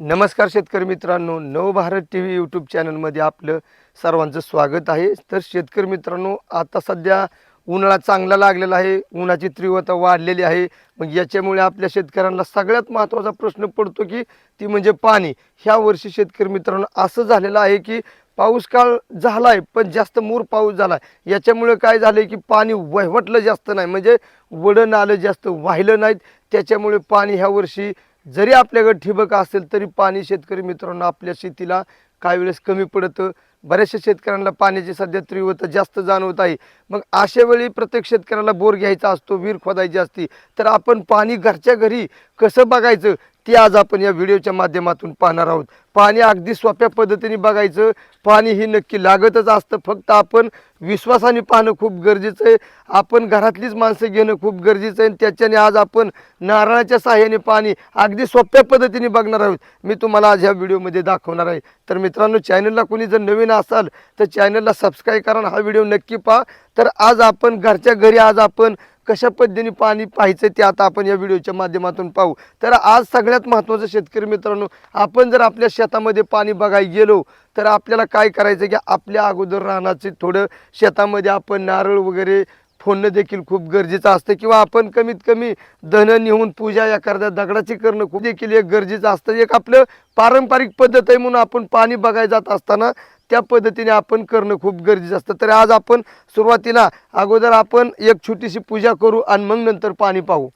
नमस्कार शेतकरी मित्रांनो नवभारत टी व्ही यूट्यूब चॅनलमध्ये आपलं सर्वांचं स्वागत आहे. तर शेतकरी मित्रांनो आता सध्या उन्हाळा चांगला लागलेला आहे उन्हाची तीव्रता वाढलेली आहे. मग याच्यामुळे आपल्या शेतकऱ्यांना सगळ्यात महत्त्वाचा प्रश्न पडतो की ती म्हणजे पाणी. ह्या वर्षी शेतकरी मित्रांनो असं झालेलं आहे की पाऊस काळ झाला आहे पण जास्त मूर पाऊस झाला आहे याच्यामुळे काय झालं की पाणी वहवटलं जास्त नाही. म्हणजे वडं नालं जास्त वाहिलं नाहीत. त्याच्यामुळे पाणी ह्या वर्षी जरी आपल्याकडे ठिबक असेल तरी पाणी शेतकरी मित्रांनो आपल्या शेतीला काही वेळेस कमी पडतं. बऱ्याचशा शेतकऱ्यांना पाण्याची सध्या तीव्रता जास्त जाणवत आहे. मग अशा वेळी प्रत्येक शेतकऱ्याला बोर घ्यायचा असतो विहीर खोदायची असती तर आपण पाणी घरच्या घरी कसं बघायचं? ती आज आपण या व्हिडिओच्या माध्यमातून पाहणार आहोत. पाणी अगदी सोप्या पद्धतीने बघायचं पाणी ही नक्की लागतच असतं. फक्त आपण विश्वासाने पाहणं खूप गरजेचं आहे. आपण घरातलीच माणसं घेणं खूप गरजेचं आहे आणि त्याच्याने आज आपण नारळाच्या सहाय्याने पाणी अगदी सोप्या पद्धतीने बघणार आहोत. मी तुम्हाला आज ह्या व्हिडिओमध्ये दाखवणार आहे. तर मित्रांनो चॅनलला कोणी जर नवीन असाल तर चॅनलला सबस्क्राईब करा हा व्हिडिओ नक्की पहा. तर आज आपण घरच्या घरी आज आपण कशा पद्धतीने पाणी पाहायचं ते आता आपण या व्हिडिओच्या माध्यमातून पाहू. तर आज सगळ्यात महत्त्वाचं शेतकरी मित्रांनो आपण जर आपल्या शेतामध्ये पाणी बघायला गेलो तर आपल्याला काय करायचं की आपल्या अगोदर रानाचे थोडं शेतामध्ये आपण नारळ वगैरे फोडणं देखील खूप गरजेचं असतं किंवा आपण कमीत कमी धन नेऊन पूजा एखाद्या दगडाची करणं खूप देखील एक गरजेचं असतं. एक आपलं पारंपरिक पद्धत आहे म्हणून आपण पाणी बघायला जात असताना त्या पद्धतीने आपण करणं खूप गरजेचं असतं. तर आज आपण सुरुवातीला अगोदर आपण एक छोटीशी पूजा करू आणि मग नंतर पाणी पाहू.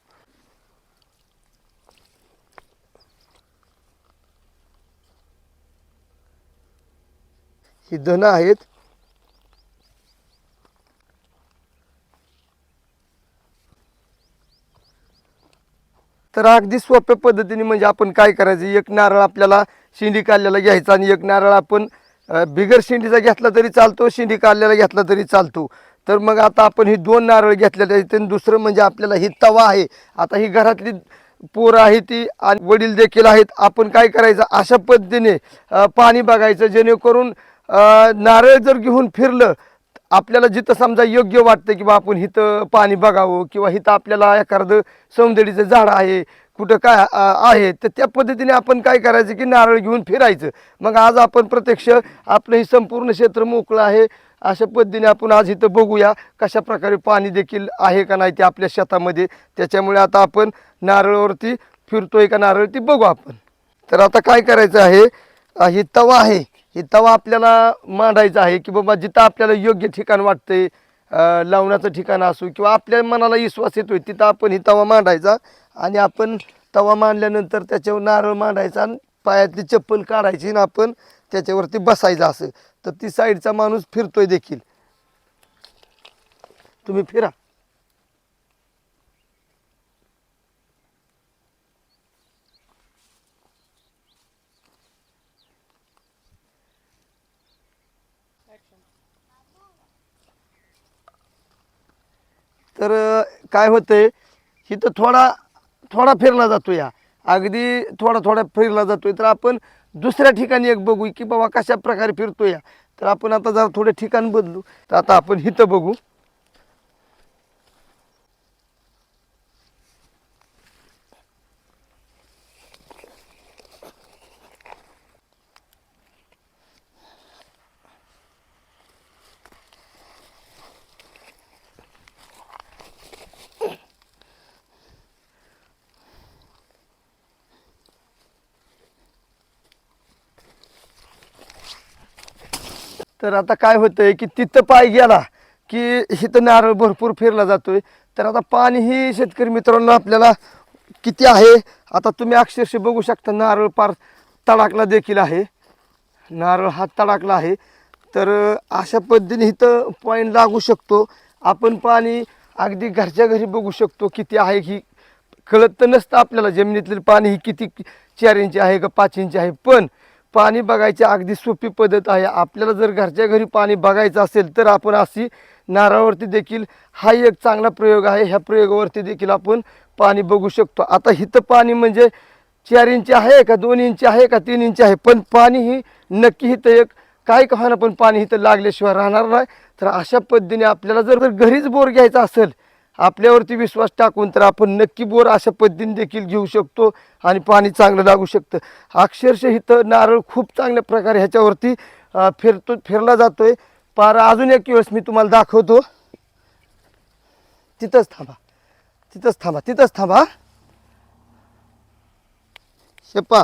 ही धनं आहेत. तर अगदी सोप्या पद्धतीने म्हणजे आपण काय करायचं? एक नारळ आपल्याला शेंडी काढलेला घ्यायचा आणि एक नारळ आपण बिगर शेंडीचा घेतला तरी चालतो शेंडी काढलेला घेतला तरी चालतो. तर मग आता आपण ही दोन नारळ घेतलेले आहेत दुसरं म्हणजे आपल्याला ही तवा आहे. आता ही घरातली पोरं आहे ती आणि वडील देखील आहेत. आपण काय करायचं? अशा पद्धतीने पाणी बघायचं जेणेकरून नारळ जर घेऊन फिरलं आपल्याला जिथं समजा योग्य वाटतं की बा आपण इथं पाणी बघावं किंवा इथं आपल्याला एखादं सौंदर्याचं झाड आहे कुठं काय आहे तर त्या पद्धतीने आपण काय करायचं की नारळ घेऊन फिरायचं. मग आज आपण प्रत्यक्ष आपलं हे संपूर्ण क्षेत्र मोकळं आहे अशा पद्धतीने आपण आज इथं बघूया कशा प्रकारे पाणी देखील आहे का नाही ते आपल्या शेतामध्ये. त्याच्यामुळे आता आपण नारळावरती फिरतोय का नारळ ती बघू आपण. तर आता काय करायचं आहे ही तवा आहे. ही तवा आपल्याला मांडायचं आहे की बाबा जिथं आपल्याला योग्य ठिकाण वाटते लावण्याचं ठिकाण असू किंवा आपल्या मनाला विश्वास येतोय तिथं आपण ही तवा मांडायचा आणि आपण तवा मांडल्यानंतर त्याच्यावर नारळ मांडायचा आणि पायातली चप्पल काढायची आणि आपण त्याच्यावरती बसायचं असं. तर ती साईडचा माणूस फिरतोय देखील. तुम्ही फिरा. तर काय होतंय इथं थोडा थोडा फिरला जातो या अगदी थोडा थोडा फिरला जातोय. तर आपण दुसऱ्या ठिकाणी एक बघू की बाबा कशा प्रकारे फिरतो या तर आपण आता जरा थोडे ठिकाण बदलू. तर आता आपण इथं बघू. तर आता काय होतंय की तिथं पाय गेला की इथं नारळ भरपूर फिरला जातोय. तर आता पाणी ही शेतकरी मित्रांनो आपल्याला किती आहे? आता तुम्ही अक्षरशः बघू शकता नारळ पार तडाकला देखील आहे. नारळ हा तडाकला आहे. तर अशा पद्धतीने इथं पॉईंट लागू शकतो. आपण पाणी अगदी घरच्या घरी बघू शकतो किती आहे की कळत तर नसतं आपल्याला जमिनीतलं पाणी ही किती चार इंची आहे का पाच इंची आहे. पण पाणी बघायची अगदी सोपी पद्धत आहे. आपल्याला जर घरच्या घरी पाणी बघायचं असेल तर आपण अशी नारळावरती देखील हा एक चांगला प्रयोग आहे. ह्या प्रयोगावरती देखील आपण पाणी बघू शकतो. आता इथं पाणी म्हणजे चार इंची आहे का दोन इंची आहे का तीन इंची आहे? पण पाणी ही नक्की इथं एक काय का पण पाणी इथं लागल्याशिवाय राहणार नाही. तर अशा पद्धतीने आपल्याला जर जर घरीच बोर घ्यायचा असेल आपल्यावरती विश्वास टाकून तर आपण नक्की बोर अशा पद्धतीने देखील घेऊ शकतो आणि पाणी चांगलं लागू शकतं. अक्षरशः इथं नारळ खूप चांगल्या प्रकारे ह्याच्यावरती फिरतो फिरला जातोय. पार अजून एक वेळेस मी तुम्हाला दाखवतो. तिथंच थांबा. तिथंच थांबा तिथंच थांबा. शेपा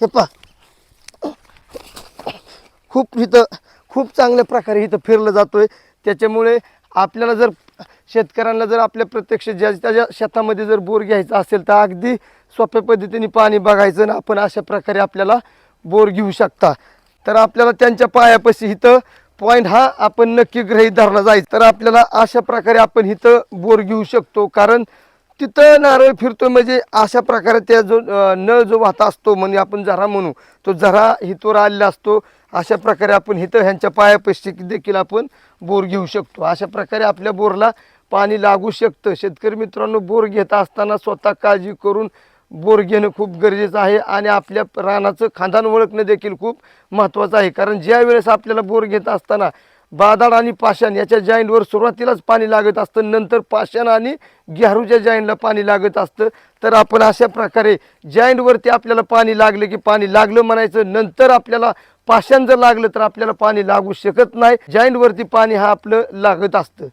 शेपा खूप इथं खूप चांगल्या प्रकारे इथं फिरलं जातोय. त्याच्यामुळे आपल्याला जर शेतकऱ्यांना जर आपल्या प्रत्यक्ष ज्या त्याच्या शेतामध्ये जर बोर घ्यायचा असेल तर अगदी सोप्या पद्धतीने पाणी बघायचं आणि आपण अशा प्रकारे आपल्याला बोर घेऊ शकता. तर आपल्याला त्यांच्या पायापाशी इथं पॉईंट हा आपण नक्की ग्रहीत धरला जायचं तर आपल्याला अशा प्रकारे आपण इथं बोर घेऊ शकतो. कारण तिथं नारळ फिरतो म्हणजे अशा प्रकारे त्या जो नळ जो वाहता असतो म्हणजे आपण झरा म्हणू तो झरा हितवर आलेला असतो. अशा प्रकारे आपण इथं ह्यांच्या पायापाशी देखील आपण बोर घेऊ शकतो. अशा प्रकारे आपल्या बोरला पाणी लागू शकतं. शेतकरी मित्रांनो बोर घेत असताना स्वतः काळजी करून बोर घेणं खूप गरजेचं आहे आणि आपल्या रानाचं खांदान ओळखणं देखील खूप महत्त्वाचं आहे. कारण ज्या वेळेस आपल्याला बोर घेत असताना बादाड आणि पाषाण याच्या जॉईंटवर सुरुवातीलाच पाणी लागत असतं नंतर पाषाण आणि ग्यारूच्या जॉईंटला पाणी लागत असतं. तर आपण अशा प्रकारे जॉईंटवरती आपल्याला पाणी लागलं की पाणी लागलं म्हणायचं. नंतर आपल्याला पाषाण जर लागलं तर आपल्याला पाणी लागू शकत नाही. जॉईंटवरती पाणी हा आपलं लागत असतं.